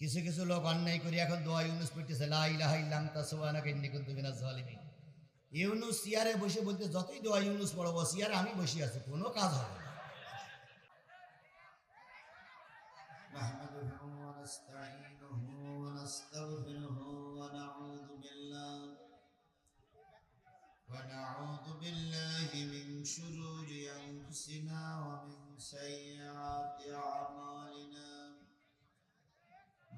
কিছু কিছু লোক অন্যায় করি এখন দোয়া ইউনুস পড়তেছে লা ইলাহা ইল্লা আনতা সুবহানাকা ইন্নী কুনতু মিনাজ জালিমিন ইউনুস চেয়ারে বসে বলতে যতই দোয়া ইউনুস পড়বো চেয়ারে আমি বসে আছি কোনো কাজ হবে না نحمده ونستعينه ونستغفره ونعوذ بالله ونعوذ بالله من شرور أنفسنا ومن سيئات أعمالنا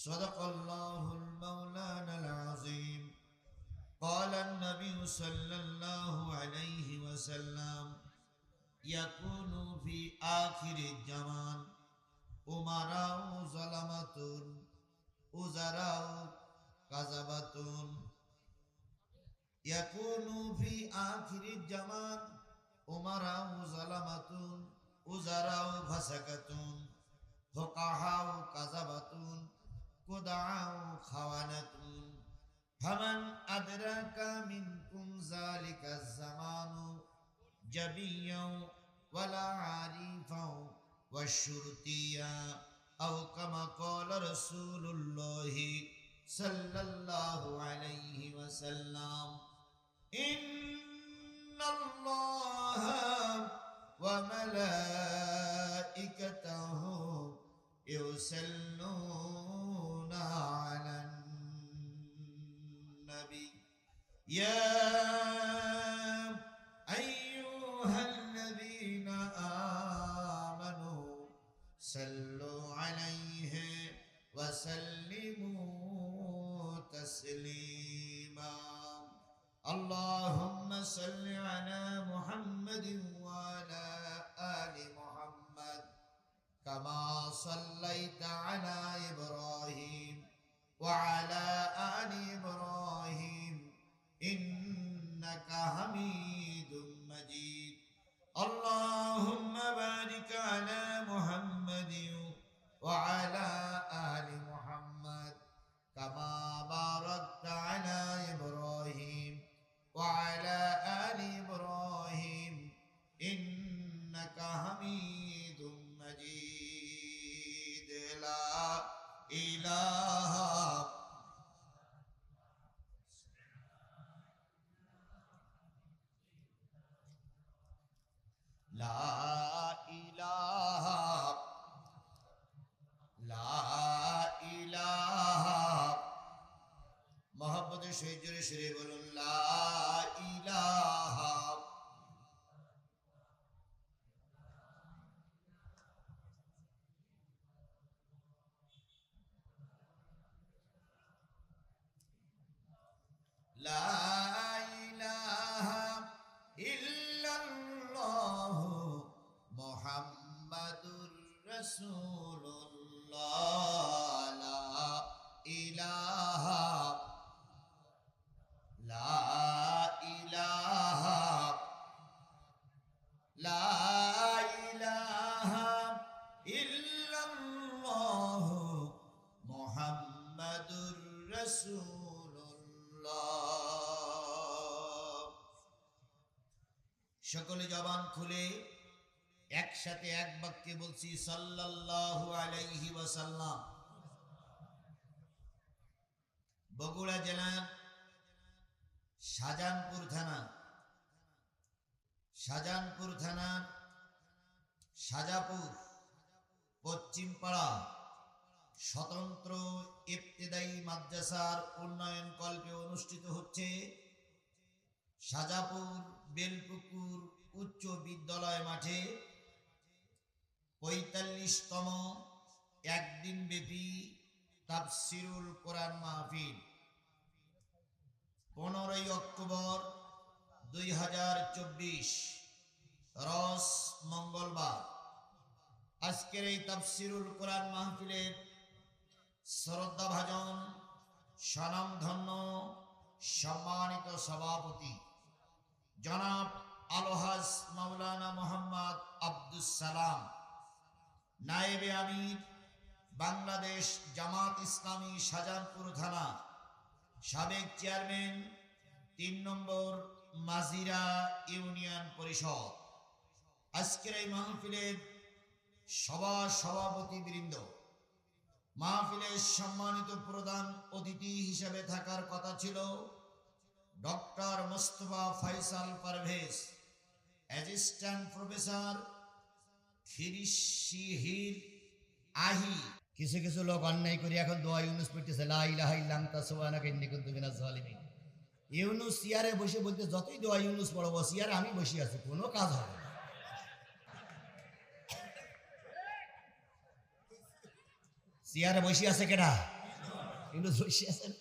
صدق الله المولانا العظيم. قال النبي صلى الله عليه وسلم يكون في آخر الزمان أمراء ظلمة أزراء كذبة. يكون في آخر الزمان أمراء ظلمة أزراء فسكة فقهاء كذبة. كدعاء خوانة فمن أدرك منكم ذلك الزمان جبيا ولا عارفا والشرطيا أو كما قال رسول الله صلى الله عليه وسلم إن الله وملائكته يصلون على النبي يا লা একসাথে এক বাক্যে বলছি, সাল্লাল্লাহু আলাইহি ওয়াসাল্লাম। বগুড়া জেলার শাহজাহানপুর থানা। শাহজাহানপুর থানার সাজাপুর পশ্চিমপাড়া, স্বতন্ত্র ইবতেদায়ী মাদ্রাসার উন্নয়ন কল্পে অনুষ্ঠিত হচ্ছে সাজাপুর বেলপুকুর উচ্চ বিদ্যালয় মাঠে পঁয়তাল্লিশতম একদিন ব্যাপী তাফসিরুল কোরআন মাহফিল। পনেরোই অক্টোবর দুই হাজার চব্বিশ, রস মঙ্গলবার। আজকের এই তাফসিরুল কোরআন মাহফিলের শ্রদ্ধাভাজন, স্বনামধন্য, সম্মানিত সভাপতি জনাব আলহাজ মাওলানা মোহাম্মদ আব্দুস সালাম। নায়েবে আমির, বাংলাদেশ জামাত ইসলামী শাহজাহানপুর থানা। সাবেক চেয়ারম্যান, তিন নম্বর মাজিরা ইউনিয়ন পরিষদ। আজকের এই মাহফিলের সভা সভাপতি বৃন্দ, মাহফিলের সম্মানিত প্রধান অতিথি হিসেবে থাকার কথা ছিল doctor Mostafa Faisal Parvez, assistant professor কিছু কিছু লোক অন্যায় করে এখন দোয়া ইউনুস পড়তেছে ইউনুস বসে বলতে, যতই দোয়া ইউনুস চেয়ারে আমি বসে আছি, কোনো কাজ হবে না। চেয়ারে বসে আছে কেডা? ইউনুস বসে আছেন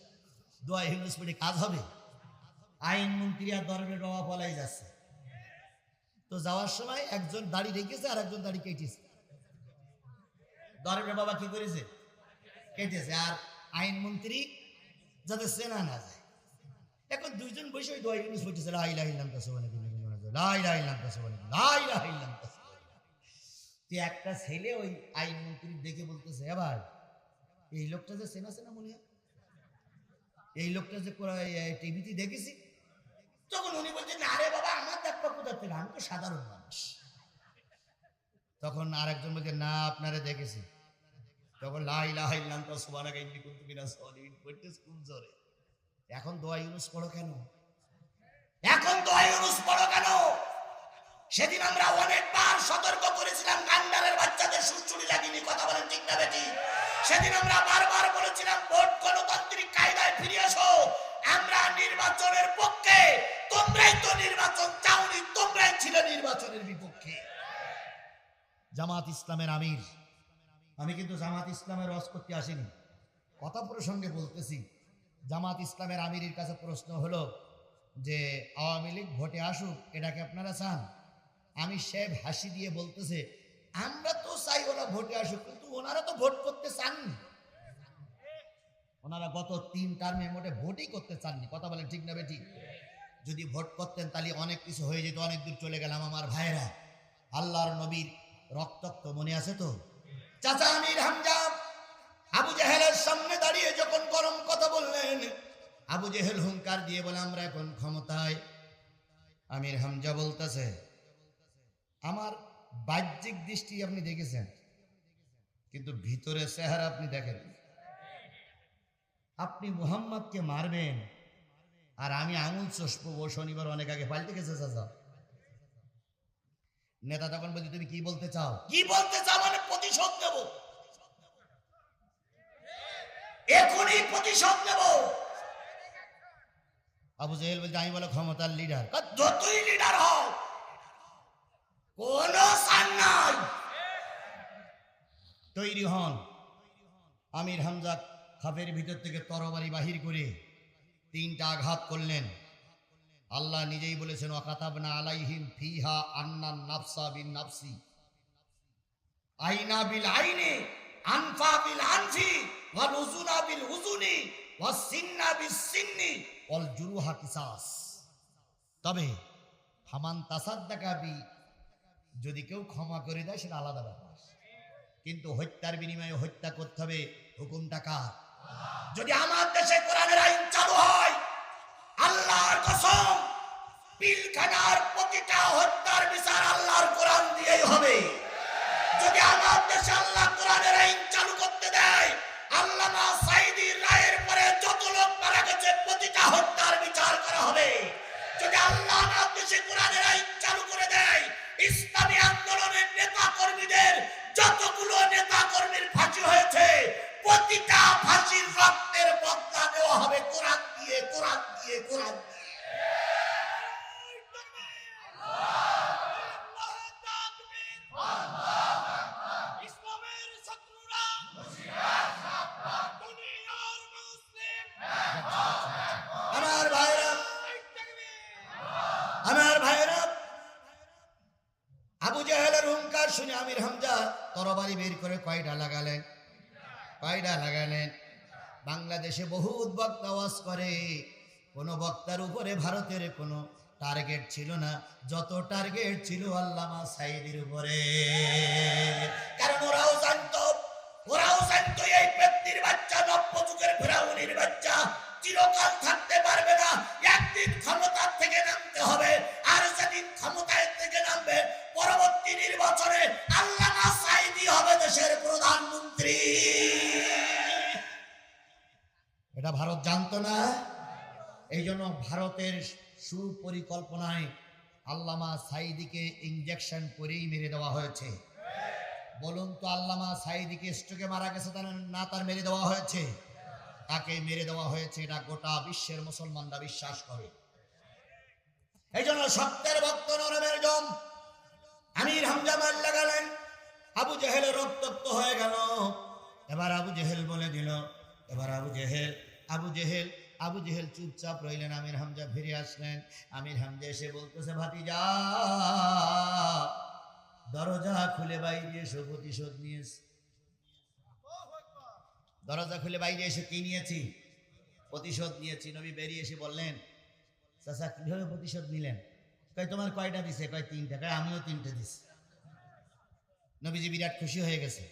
দোয়া ইউনুস পড়ে কাজ হবে। আইন মন্ত্রী আর দরবের বাবা পলাই যাচ্ছে। তো যাওয়ার সময় একজন দাড়ি রেখেছে আর একজন দাড়ি কেটেছে। দরবের বাবা কি করেছে? কেটেছে। আর আইনমন্ত্রী যাতে চেনা না যায়। এখন দুইজন বসে ওই দোয়া ইউনুস পড়তেছে লাই লাই লাম তাসবানা কিন্না কিন্না লাই লাই লাম তাসবানা লাই লাই লাম তো একটা ছেলে ওই আইনমন্ত্রী দেখে বলতেছে, এ ভাই, এই লোকটা যে চেনা চেনা মনে হয়? এই লোকটা যে টিভিতে দেখেছি তখন উনি বলছেন, আরে বাবা, আমার দেখবা কোথার থেকে আমি তো সাধারণ মানুষ। তখন আরেকজন বলছে, না, আপনারা দেখেছি। তখন লাই লাই লাম তো সুবানা গাইন্দি কুন্তু বিনা সলিন পড়তেছ কোন জোরে এখন দোয়া ইউনুস পড়ো কেন? এখন দোয়া ইউনুস পড়ো কেন? সেদিন আমরা অনেকবার সতর্ক করেছিলাম, গান্ডারের বাচ্চাদের সুচুরি লাগিনি কথা বলেন, ঠিক না বেটি? সেদিন আমরা বারবার বলেছিলাম, ভোট গণতান্ত্রিক কায়দায় ফিরে এসো। আমরা নির্বাচনের পক্ষে, তোমরাই তো নির্বাচন চাওনি, তোমরাই ছিলে নির্বাচনের বিপক্ষে। জামাত ইসলামের আমির। আমি কিন্তু জামাত ইসলামের রস করতে আসিনি। কথা প্রসঙ্গে বলতেছি, জামাত ইসলামের আমিরের কাছে প্রশ্ন হলো যে, আওয়ামী লীগ ভোটে আসুক এটাকে আপনারা চান? আমি সাহেব হাসি দিয়ে বলতেছে, আমরা তো চাই ওরা ভোটে আসুক ওনারা তো ভোট করতে চাননি। ওনারা গত তিন টার্মে মোটে ভোটই করতে চাননি। কথা বলেন ঠিক না ঠিক যদি ভোট করতেন তাহলে অনেক কিছু হয়ে যেত, অনেক দূর চলে গেলাম আমার আল্লাহর নবীর রক্তাক্ত মনে আছে তো? চাচা আমির হামজা, আবু জাহেলের সামনে দাঁড়িয়ে যখন গরম কথা বললেন, আবু জেহেল হুঙ্কার দিয়ে বলে, আমরা এখন ক্ষমতায়। আমির হামজা বলতেছে, আমার বাহ্যিক দৃষ্টি আপনি দেখেছেন? কিন্তু ভিতরে চেহারা আপনি দেখেন। আপনি মুহাম্মদকে মারবেন, আর আমি আঙুল চষবো, ও শনিবার অনেক আগে পাল্টে গেছে, চাচা। নেতা তখন বলছি, তুমি কি বলতে চাও? কি বলতে চাও মানে প্রতিশোধ নেব। এখনই প্রতিশোধ নেব। আবু জেহেল বলছে, আমি বলো ক্ষমতার লিডার যতই লিডার হও, কোন সান নাই। তৈরি হন। আমির হামজা খাপের ভিতর থেকে তরবারি বাহির করে তিনটা আঘাত করলেন। আল্লাহ নিজেই বলেছেন অকাতাবনা আলাইহিম ফিহা আন্নান নাফসা বিন নাফসি। আইনা বিল আইনি, আনফা বিল আনফি ওয়াল উজুনা বিল উজুনি ওয়াস সিন্না বিস সিন্নি, ওয়াল জুরুহা কিসাস। তবে হামান তাসাদ্দাকা বি, যদি কেউ ক্ষমা করে দেয়, সেটা আলাদা ব্যাপার। কিন্তু হত্যার বিনিময়ে হত্যা করতে হবে, হুকুমটা কার? যদি আমার দেশে কোরআনের আইন চালু হয়, আল্লাহর কসম, পিলখানার প্রতিটা হত্যার বিচার আল্লাহর কোরআন দিয়েই হবে। যদি আমার দেশে আল্লাহ কোরআনের আইন চালু করতে দেয়, আল্লামা সাইদির রায়ের পরে যত লোক মারা গেছে, প্রতিটা হত্যার বিচার করা হবে। যদি আল্লাহ আমার দেশে কোরআনের কয়টা লাগালেন। বাংলাদেশে বহুত বক্তা আওয়াজ করে। কোনো বক্তার উপরে ভারতের কোনো টার্গেট ছিল না। যত টার্গেট ছিল আল্লামা সাইদির উপরে। কারণ ওরাও জানত ওরাও জানত এই ব্যক্তির বাচ্চা নব্য যুগের ফেরাউনির বাচ্চা। চিরকাল থাকতে পারবে না। একদিন ক্ষমতার থেকে নামতে হবে, আর যেদিন ক্ষমতায় থেকে নামবে, পরবর্তী নির্বাচনে আল্লামা সাইদি হবে দেশের প্রধানমন্ত্রী। এটা ভারত জানতো না? এই জন্য ভারতের সুপরিকল্পনায় আল্লামা সাইদিকে ইঞ্জেকশন করেই মেরে দেওয়া হয়েছে। বলুন তো আল্লামা সাইদিকে স্ট্রোকে মারা গেছে তার না তার মেরে দেওয়া হয়েছে? তাকে মেরে দেওয়া হয়েছে, এটা গোটা বিশ্বের মুসলমানরা বিশ্বাস করে। এই জন্য সত্যের ভক্ত নরমের জম। আমির হামজা মার লাগালেন আবু জেহেলের রক্তাক্ত হয়ে গেল। এবার আবু জেহেল বলে দিল, এবার আবু জেহেল আবু জেহেল আবু জেহেল চুপচাপ রইলেন, আমির হামজা ফিরে আসলেন। আমির হামজা এসে বলতেছে, ভাতিজা, দরজা খুলে বাইরে এসো, প্রতিশোধ নিয়েছি। দরজা খুলে বাইরে এসে কি নিয়েছি? প্রতিশোধ নিয়েছি। নবী বেরিয়ে এসে বললেন, চাচা, কীভাবে প্রতিশোধ নিলেন? কয়, তোমার কয়টা দিছে? কয়, তিনটা। কয়, আমিও তিনটে দিছি। নবীজি বিরাট খুশি হয়ে গেছে।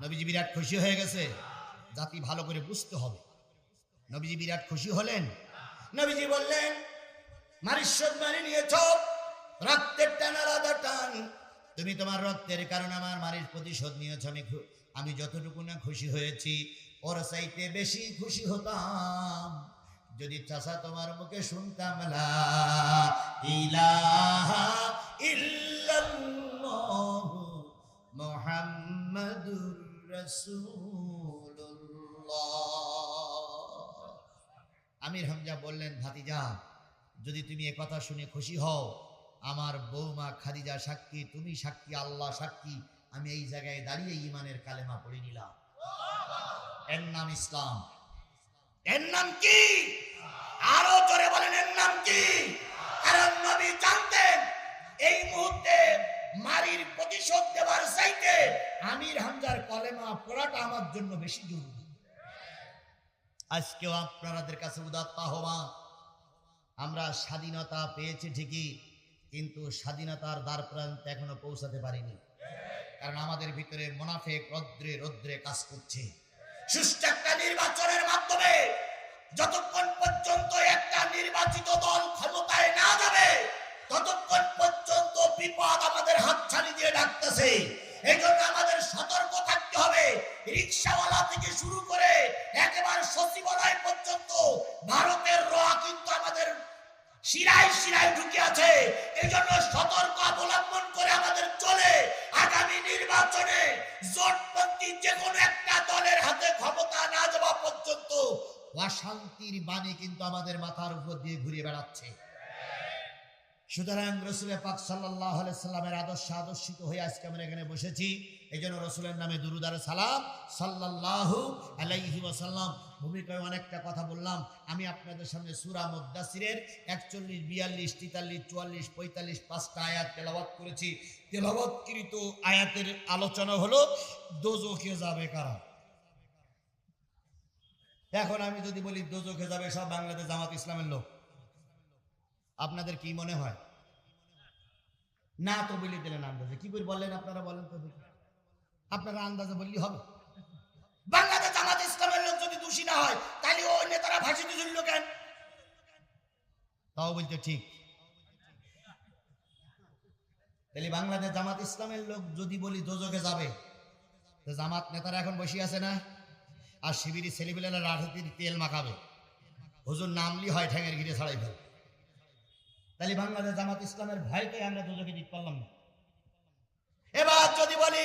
নবীজি বিরাট খুশি হয়ে গেছে। জাতি ভালো করে বুঝতে হবে। নবীজি বিরাট খুশি হলেন। নবীজি বললেন, মারিশ্বর মারি নিয়েছ? রক্তের টান আলাদা টান। তুমি তোমার রক্তের কারণে আমার মারির প্রতিশোধ নিয়েছ। আমি আমি যতটুকু না খুশি হয়েছি, ওর চাইতে বেশি খুশি হতাম। যদি চাষা তোমার মুখে শুনতাম ইলাহা আমির হামজা বললেন, ভাতিজা, যদি তুমি এ কথা শুনে খুশি হও, আমার বৌমা খাদিজা সাক্ষী, তুমি সাক্ষী, আল্লাহ সাক্ষী আমি এই জায়গায় দাঁড়িয়ে ইমানের কালেমা পড়ে নিলাম। এর নাম ইসলাম। এর নাম কি? আরও জোরে বলেন, এর নাম কি? কারণ নবী জানতেন, এই মুহূর্তে মারির প্রতিশোধ আমির হামজার কলেমা পড়াটা আমার জন্য বেশি জরুরি। আজকেও আপনাদের কাছে উদাত্ত আহ্বান। আমরা স্বাধীনতা পেয়েছি ঠিকই, কিন্তু স্বাধীনতার দ্বার এখনও পৌঁছাতে পারিনি। কারণ আমাদের ভিতরে মোনাফেক রদ্রে রদ্রে কাজ করছে। সুষ্ঠু একটা নির্বাচনের মাধ্যমে যতক্ষণ পর্যন্ত একটা নির্বাচিত দল ক্ষমতায় না যাবে, ততক্ষণ পর্যন্ত বিপদ আমাদের হাতছানি দিয়ে ডাকতেছে। এই জন্য আমাদের সতর্ক থাকতে হবে। রিক্সাওয়ালা থেকে শুরু করে একেবারে সচিবালয় পর্যন্ত ভারতের র কিন্তু আমাদের শিরায় শিরায় ঢুকে আছে। এই জন্য সতর্ক অবলম্বন করে আমাদের চলে। আগামী নির্বাচনে জোটপন্থী যে কোনো একটা দলের হাতে ক্ষমতা না যাওয়া পর্যন্ত অশান্তির বাণী কিন্তু আমাদের মাথার উপর দিয়ে ঘুরে বেড়াচ্ছে। সুতরাং রসুলের পাক সাল্লাহ সাল্লামের আদর্শ আদর্শিত হয়ে আজকে আমরা এখানে বসেছি। এই জন্য রসুলের নামে দুরুদার সালাম সাল্লাল্লাহু আলাইহি ওয়াসাল্লাম। ভূমিকায় অনেকটা কথা বললাম। আমি আপনাদের সামনে সুরা মুদ্দাসিরের একচল্লিশ, বিয়াল্লিশ, তেতাল্লিশ, চুয়াল্লিশ, পঁয়তাল্লিশ পাঁচটা আয়াত তেলাওয়াত করেছি। তেলাওয়াতকৃত আয়াতের আলোচনা হলো দোজখে যাবে কারা? এখন আমি যদি বলি দোজখে যাবে, সব বাংলাদেশ জামাত ইসলামের লোক। আপনাদের কি মনে হয়? না তো বলে দিলেন আন্দাজে। কি বললেন আপনারা বলেন তো দেখি। আপনারা আন্দাজে বললি হবে। বাংলাদেশ জামাত ইসলামের লোক যদি দোষী না হয়, তাহলে ওই নেতারা ফাঁসিতে ঝুললো কেন? তাও বলতে ঠিক। তাহলে বাংলাদেশ জামাত ইসলামের লোক যদি বলি দোজকে যাবে জামাত নেতারা এখন বসে আছে না? আর শিবিরি ছেলেবেলারা রাজনীতির তেল মাখাবে। হুজুর নামলি হয় ঠ্যাঙের ঘিরে ছাড়াই ফেল। তাহলে বাংলাদেশ জামাত ইসলামের ভয়কে আমরা দোজকে দিতে পারলাম না। এবার যদি বলি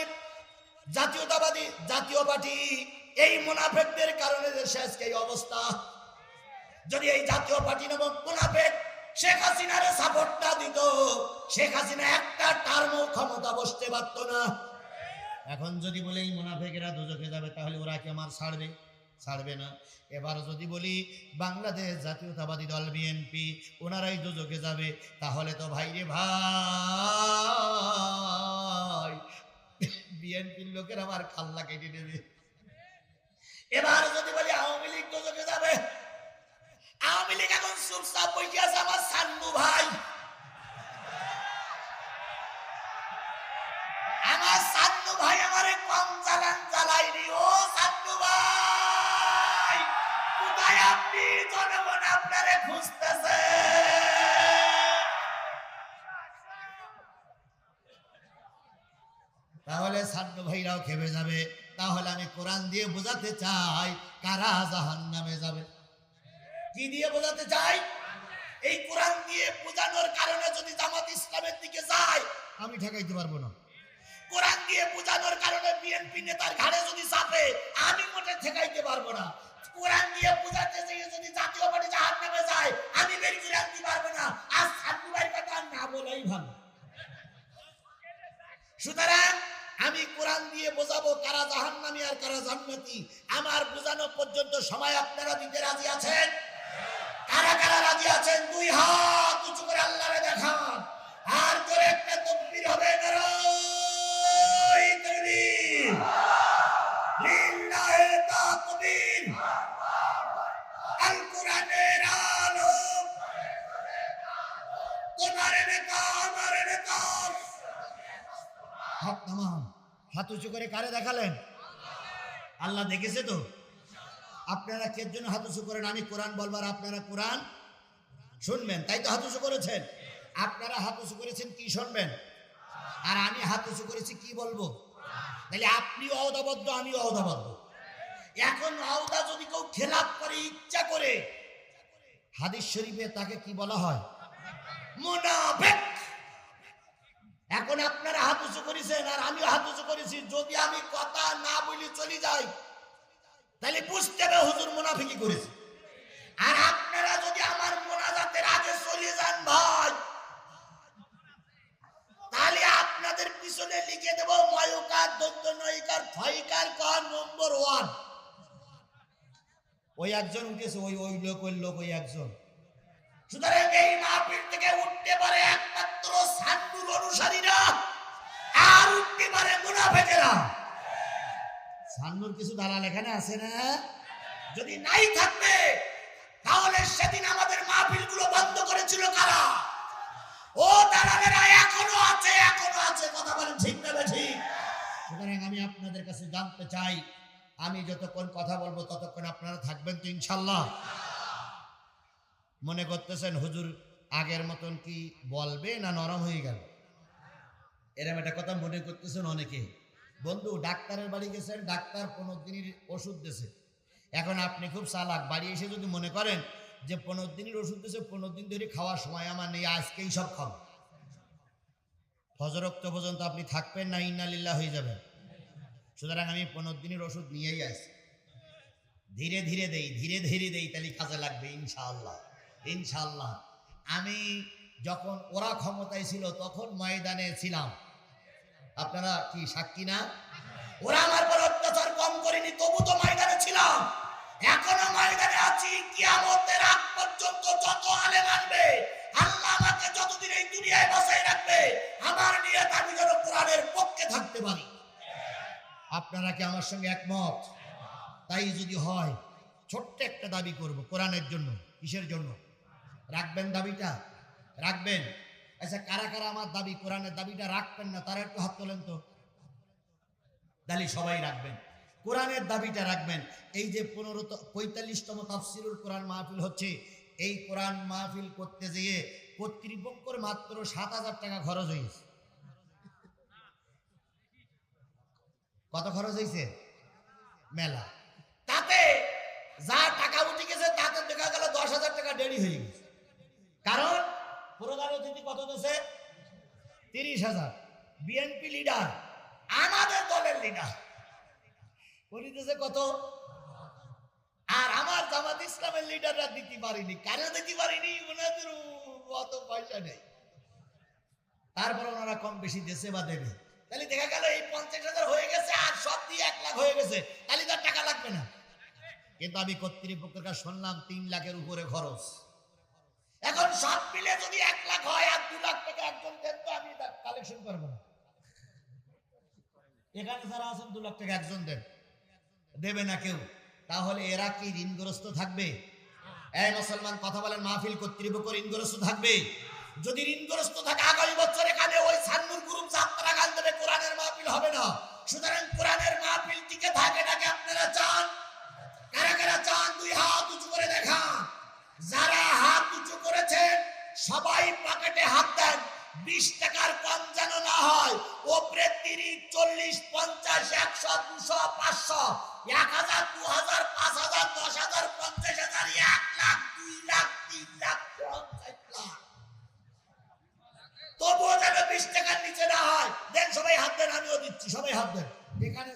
জাতীয়তাবাদী, জাতীয় পার্টি, এই মুনাফেকদের কারণে দেশে আজকে এই অবস্থা। যদি এই জাতীয় পার্টি নামক মুনাফেক, শেখ হাসিনারে সাপোর্ট না দিত। শেখ হাসিনা একটা টার্মও ক্ষমতা বসতে পারত না। এখন যদি বলি এই মুনাফেকেরা দুজকে যাবে, তাহলে ওরা কি আমার ছাড়বে? ছাড়বে না। এবার যদি বলি বাংলাদেশ জাতীয়তাবাদী দল বিএনপি ওনারাই দুজকে যাবে, তাহলে তো ভাই রে ভাই। বিএনপির লোকের আমার খাল্লা কেটে নেবে। এবার যদি বলি আওয়ামী লীগ তো যাবে। আওয়ামী লীগ এখন চুপচাপ বসে আছে আমার সান্নু ভাই। ভাইরাও খেপে যাবে। তাহলে আমি কোরআন দিয়ে বোঝাতে চাই, কারা জাহান নামে যাবে? কি দিয়ে বোঝাতে চাই? এই কোরআন দিয়ে বোঝানোর কারণে যদি জামাত ইসলামের দিকে যায়, আমি ঠেকাইতে পারব না। কোরআন দিয়ে বোঝানোর কারণে বিএনপি নেতার ঘাড়ে যদি চাপে, আমি মোটে ঠেকাইতে পারব না। কোরআন দিয়ে বোঝাতে যেয়ে যদি জাতীয় পার্টি জাহাজ নামে যায়, আমি বের করে আনতে পারব না। ভাইয়ের কথা না বলাই ভালো। সুতরাং আমি কোরআন দিয়ে বোঝাবো কারা জাহান্নামী আর কারা জান্নাতি। আমার বোঝানো পর্যন্ত সময় আপনারা দিতে রাজি আছেন? কারা কারা রাজি আছেন? দুই হাত উঁচু করে আল্লাহরে দেখান। আর করে একটা তকবীর হবে লিল্লাহি তাকবীর। আল কোরআনের হাত নামান। হাত উঁচু করে কারে দেখালেন? আল্লাহ দেখেছে তো? আপনারা কে জন্য হাত উঁচু করেন? আমি কোরআন বলবার আপনারা কোরআন শুনবেন, তাই তো হাত উঁচু করেছেন? আপনারা হাত উঁচু করেছেন কি শুনবেন? আর আমি হাত উঁচু করেছি কি বলব? তাহলে আপনি অহদাবদ্ধ আমি অহদাবদ্ধ এখন আওদা যদি কেউ খেলাপ করে, ইচ্ছা করে, হাদিস শরীফে তাকে কি বলা হয়? মুনাফিক। এখন আপনারা হাত উঁচু করেছেন আর আমিও হাত উঁচু করেছি। যদি আমি কথা না বলি চলে যাই, তাহলে বুঝতে হবে হুজুর মুনাফিকি করেছে। আর আপনারা যদি আমার মোনাজাতের আগে চলে যান ভাই, তাহলে আপনাদের পিছনে লিখে দেব, ময়ুকার দন্ত নয়িকার ফয়কার, কর নম্বর ওয়ান। ওই একজন উঠেছে, ওই ওই লোক ওই লোক, ওই একজন। সুতরাং এই মাহফিল থেকে উঠতে পারে একমাত্র সান্নুর অনুসারীরা আর উঠতে পারে মুনাফেকেরা। সান্নুর কিছু দালাল এখানে আছে না? যদি নাই থাকবে তাহলে সেদিন আমাদের মাহফিলগুলো বন্ধ করেছিল কারা? ও দালালেরা এখনও আছে এখনও আছে। কথা বলেন ঠিক না ঠিক? সুতরাং আমি আপনাদের কাছে জানতে চাই, আমি যতক্ষণ কথা বলব ততক্ষণ আপনারা থাকবেন তো ইনশাল্লাহ। মনে করতেছেন হুজুর আগের মতন কি বলবে না নরম হয়ে গেল? এরম একটা কথা মনে করতেছেন অনেকে। বন্ধু, ডাক্তারের বাড়ি গেছেন, ডাক্তার পনেরো দিনের ওষুধ দিয়েছে। এখন আপনি খুব চালাক, বাড়ি এসে যদি মনে করেন যে পনেরো দিনের ওষুধ দিয়েছে, পনেরো দিন ধরে খাওয়ার সময় আমার নেই, আজকেই সব খাব। ফজরক্ত পর্যন্ত আপনি থাকবেন না ইন্নালিল্লাহ হয়ে যাবেন। সুতরাং আমি পনেরো দিনের ওষুধ নিয়েই আসি ধীরে ধীরে দেই, ধীরে ধীরে দেই, তাহলে কাজে লাগবে ইনশাআল্লাহ ইনশাআল্লাহ। আমি যখন ওরা ক্ষমতায় ছিল, তখন ময়দানে ছিলাম। আপনারা কি সাক্ষী না? ওরা আমার পর অত্যাচার কম করেনি, তবু তো ময়দানে ছিলাম। এখনও ময়দানে আছি, কিয়ামতের আগ পর্যন্ত যত আলেম আসবে, আল্লাহ আমাকে যতদিন এই দুনিয়ায় বাঁচাই রাখবে, আমার নিয়ে আমি যেন কোরআনের পক্ষে থাকতে পারি। আপনারা কি আমার সঙ্গে একমত? তাই যদি হয়, ছোট্ট একটা দাবি করব, কোরআনের জন্য, কিসের জন্য? রাখবেন দাবিটা? রাখবেন। আচ্ছা কারা কারা আমার দাবি, কোরআনের দাবিটা রাখবেন না, তারা একটু হাত তোলেন তো। তাহলে সবাই রাখবেন। কোরআনের দাবিটা রাখবেন। এই যে পনেরো পঁয়তাল্লিশতম তাফসিরুল কোরআন মাহফিল হচ্ছে, এই কোরআন মাহফিল করতে যেয়ে কর্তৃপক্ষের মাত্র সাত হাজার টাকা খরচ হয়েছে কত খরচ হয়েছে মেলা। তাতে যা টাকা উঠে গেছে, তাতে দেখা গেল দশ হাজার টাকা দেরি হয়ে গেছে। অতিথি কত দিয়েছে তিরিশ হাজার। বিএনপি লিডার আমাদের দলের লিডার দিয়েছে কত? আর আমার জামাত ইসলামের লিডাররা দিতে পারিনি। কেন দিতে পারিনি ওনাদের অত পয়সা নেই। তারপর ওনারা কম বেশি দেশে বা দেবে। তাহলে দেখা গেল এই পঞ্চাশ হাজার হয়ে গেছে, আর সব দিয়ে এক লাখ হয়ে গেছে। তাহলে তার টাকা লাগবে না। কিন্তু আমি কর্তৃপক্ষের কাছে শুনলাম, তিন লাখের উপরে খরচ। এখন সব মিলে যদি এক লাখ হয় আর দু লাখ টাকা একজন দেন তো আমি কালেকশন করব না। এখানে যারা আছেন, দু লাখ টাকা একজন দেন। দেবে না কেউ। তাহলে এরা কি ঋণগ্রস্ত থাকবে? এই মুসলমান, কথা বলেন, মাহফিল কর্তৃপক্ষ ঋণগ্রস্ত থাকবে? যদি ঋণগ্রস্ত থাকে, আগামী বছর এখানে ওই সান্নুর গ্রুপ যাত্রা গান দেবে, কোরআনের মাহফিল হবে না। সুতরাং কোরআনের মাহফিল টিকে থাকে নাকি আপনারা চান? কারা কারা চান? দুই হাত উঁচু করে দেখান। যারা হাত উঁচু করেছেন, সবাই পকেটে হাত দেন। বিশ টাকার কম যেন না হয়, ওপরে তিরিশ, চল্লিশ, পঞ্চাশ, একশো, দুশো, পাঁচশো, এক হাজার, দু হাজার, পাঁচ হাজার, দশ হাজার, পঞ্চাশ হাজার, এক লাখ, দুই লাখ, তিন লাখ, পঞ্চাশ লাখ। তবুও যেন বিশ টাকার নিচে না হয়। দেন, সবাই হাত দেন, আমিও দিচ্ছি, সবাই হাত দেন। এখানে